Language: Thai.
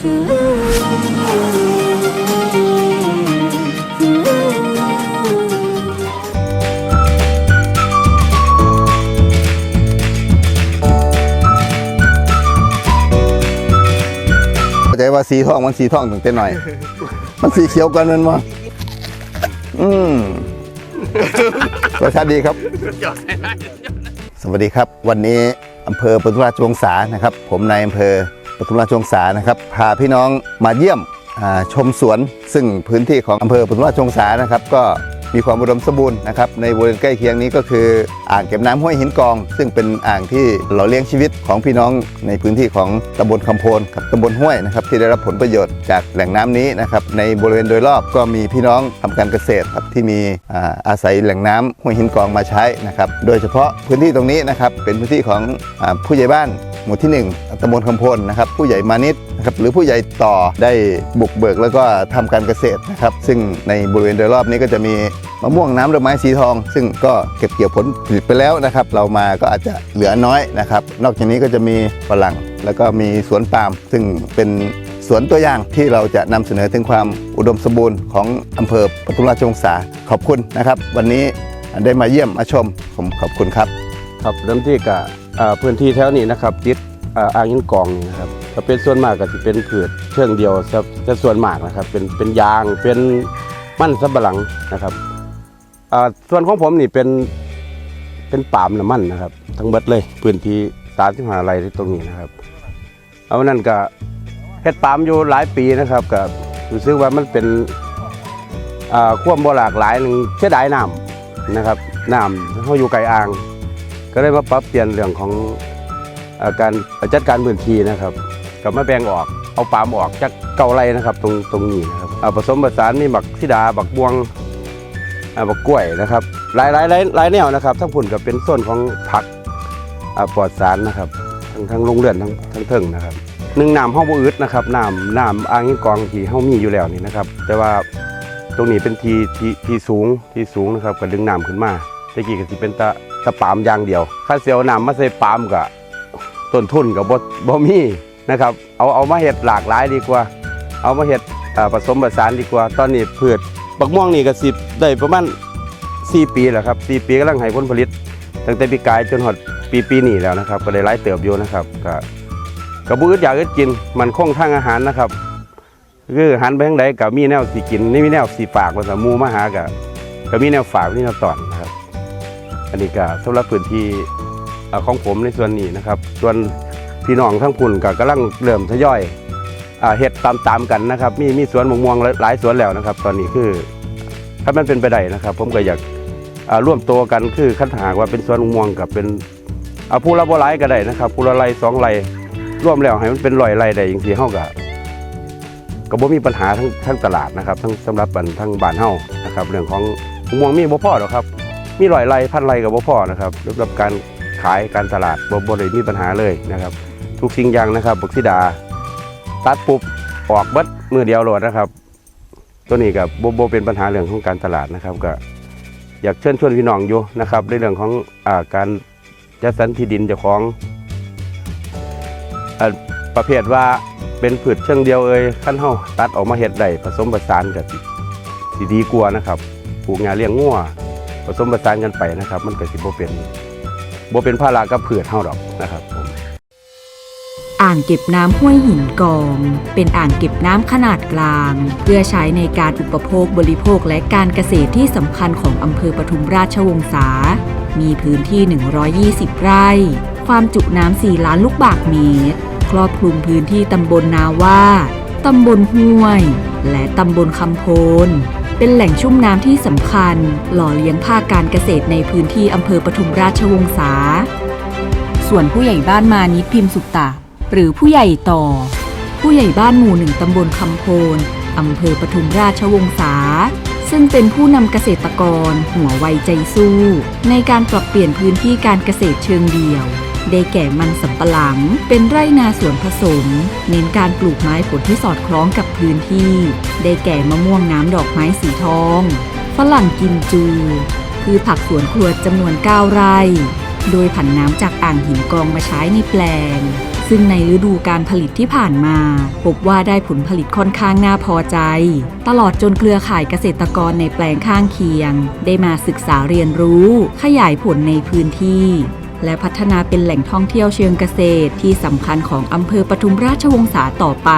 เข้าใจว่าสีทองมันสีทองตั้งแต่หน่อย มันสีเขียวกันมันมาอืมรสชาติดีครับ สวัสดีครับ วันนี้อำเภอปทุมราชวงศานะครับ ผมนายอำเภอ ปทุมราชวงศานะครับพาพี่น้องมาเยี่ยมชมสวน ซึ่งพื้นที่ของอำเภอปทุมราชวงศานะครับก็มีความอุดมสมบูรณ์นะครับในบริเวณใกล้เคียงนี้ก็คืออ่างเก็บน้ำห้วยหินกอง ซึ่งเป็นอ่างที่หล่อเลี้ยงชีวิตของพี่น้องในพื้นที่ของตำบลคำโพนกับตำบลห้วยนะครับที่ได้รับผลประโยชน์จากแหล่งน้ำนี้นะครับในบริเวณโดยรอบก็มีพี่น้องทำการเกษตรครับที่มีอาอาศัยแหล่งน้ำห้วยหินกองมาใช้นะครับโดยเฉพาะพื้นที่ตรงนี้นะครับเป็นพื้นที่ของอผู้ใหญ่บ้าน หมู่ที่ 1ตำบลคำพลนะครับผู้ใหญ่มานิดนะครับหรือผู้ใหญ่ต่อได้บุกเบิกแล้วก็ทำการเกษตรนะครับซึ่งในบริเวณโดยรอบนี้ก็จะมีมะม่วงน้ำดอกไม้สีทอง ซึ่งก็เก็บเกี่ยวผลผลิตไปแล้วนะครับ เรามาก็อาจจะเหลือน้อยนะครับ นอกจากนี้ก็จะมีฝรั่งแล้วก็มีสวนปาล์มซึ่งเป็นสวนตัวอย่างที่เราจะนำเสนอถึงความอุดมสมบูรณ์ของอำเภอปทุมราชวงศาขอบคุณนะครับ วันนี้ได้มาเยี่ยมมาชมผมขอบคุณครับ ครับเริ่มที่กับพื้นที่แถวนี้นะครับติดอ่าอ่างหินกองนี่นะครับก็เป็นส่วนมากก็จะเป็นพืชเชิงเดียวจะส่วนมากนะครับ เป็นเป็นยางเป็นมันสำปะหลังนะครับส่วนของผมนี่เป็นเป็นปาล์มน้ำมันนะครับ ทั้งหมดเลยพื้นที่สามสิบห้าไร่ที่ตรงนี้นะครับเอานั่นก็เฮ็ดปาล์มอยู่หลายปีนะครับก็รู้สึกว่ามันเป็นอ่าความบ่หลากหลายหนึ่งเสียดายน้ำนะครับน้ำเขาอยู่ไกลอ่าง ก็เลยมาปรับเปลี่ยนเรื่องของอ่อการจัดการพื้นที่นะครับกับมาแบ่งออกเอาปามออกจากเก่าไรนะครับ ตรงตรงนี้นะครับเอาผสมผสานมีบักซิดาบักบวงบักกล้วยนะครับหลายหลายหลายหลายแนวนะครับ ทั้งผุ่นกับเป็นส่วนของผักปลอดสารนะครับ ทั้งทั้งโรงเรือนทั้งทั้งเทิงนะครับหนึ่งน้ำห้องบ่อึดนะครับน้ำน้ำอ่างหินกองที่เฮามีอยู่แล้วนี่นะครับ แต่ว่าตรงนี้เป็นทีทีทีสูงที่สูงนะครับก็ดึงน้ำขึ้นมาตะกี้ก็สิเป็นตะ ตะปาล์มอย่างเดียวข้าเสียวน้ำมาใส่ปาล์มกับต้นทุนกับบ่บ่มีนะครับเอาเอามาเห็ดหลากหลายดีกว่า เอามาเห็ดผสมผสานดีกว่า ตอนนี้พืชบักม่วงนี่ก็สิได้ประมาณ4ปีแล้วครับ4ปีกำลังให้ผลผลิต ตั้งแต่ปีกายจนหดปีปีนี้แล้วนะครับ ก็ได้หลายเติบอยู่นะครับก็กระบืออยากอึดกินมันคงทางอาหารนะครับคือหันไปทางใดก็มีแนวสิกินนี่มีแนวสิฝากว่ามูมาหาก็ก็มีแนวฝากมีแนวตอนนะครับ อันนี้ก็สำหรับพื้นที่ของผมในส่วนนี้นะครับ ส่วนพี่น้องทั้งพุ่นก็กำลังเริ่มทยอยอเห็ดตามๆกันนะครับ มีมีสวนมะม่วงหลายสวนแล้วนะครับ ตอนนี้คือถ้ามันเป็นไปได้นะครับ ผมก็อยากร่วมตัวกันคือคันหากว่าเป็นสวนมะม่วงกับเป็นผู้ละบ่หลายก็ได้นะครับผู้ละไรสองไรร่วมแล้วให้มันเป็นร้อยไรได้อย่างที่เฮาก็ก็บ่มีปัญหาทั้งทั้งตลาดนะครับทั้งสำหรับบันทั้งบ้านเฮานะครับ เรื่องของมะม่วงมีบ่พอหรอกครับ มีร้อยไรพันไรกับบ่พ่อนะครับสำหรับการขายการตลาดบ่บ่ได้มีปัญหาเลยนะครับ ทุกสิ่งอย่างนะครับบักซิดา ตัดปุ๊บออกบิดมือเดียวโหลดนะครับ ตัวนี้กับบ่บ่เป็นปัญหาเรื่องของการตลาดนะครับก็อยากเชิญชวนพี่น้องอยู่นะครับในเรื่องของอ่าการจัดสรรที่ดินเจ้าของอ่าประเภทว่าเป็นผืชเชิงเดียวเอ่ยขั้นเฮาตัดออกมาเฮ็ดได้ผสมผสานกับดีกว่านะครับปลูกงาเลี้ยงงัว ผสมผสานกันไปนะครับ มันก็สิบ่เป็นบ่เป็นภาระกับพืชเฮาดอกนะครับผมอ่างเก็บน้ำห้วยหินกอง เป็นอ่างเก็บน้ำขนาดกลาง เพื่อใช้ในการอุปโภคบริโภคและการเกษตรที่สำคัญของอำเภอปทุมราชวงศา มีพื้นที่ 120 ไร่ ความจุน้ำ 4 ล้านลูกบาศก์เมตร ครอบคลุมพื้นที่ตำบลนาว่า ตำบลห้วย และตำบลคำโพน เป็นแหล่งชุ่มน้ำที่สำคัญ หล่อเลี้ยงภาคการเกษตรในพื้นที่อำเภอปทุมราชวงศา ส่วนผู้ใหญ่บ้านมานิดพิมพ์สุตะ หรือผู้ใหญ่ต่อ ผู้ใหญ่บ้านหมู่หนึ่งตำบลคำโพนอำเภอปทุมราชวงศา ซึ่งเป็นผู้นำเกษตรกร หัวไวใจสู้ ในการปรับเปลี่ยนพื้นที่การเกษตรเชิงเดี่ยว ได้แก่มันสำปะหลัง เป็นไร่นาสวนผสม เน้นการปลูกไม้ผลที่สอดคล้องกับพื้นที่ ได้แก่มะม่วงน้ำดอกไม้สีทอง ฝรั่งกิมจู คือผักสวนครัวจำนวน 9 ไร่ โดยผันน้ำจากอ่างหินกองมาใช้ในแปลง ซึ่งในฤดูการผลิตที่ผ่านมาพบว่าได้ผลผลิตค่อนข้างน่าพอใจ ตลอดจนเครือข่ายเกษตรกรในแปลงข้างเคียง ได้มาศึกษาเรียนรู้ ขยายผลในพื้นที่ และพัฒนาเป็นแหล่งท่องเที่ยวเชิงเกษตรที่สำคัญของอำเภอปทุมราชวงศาต่อไป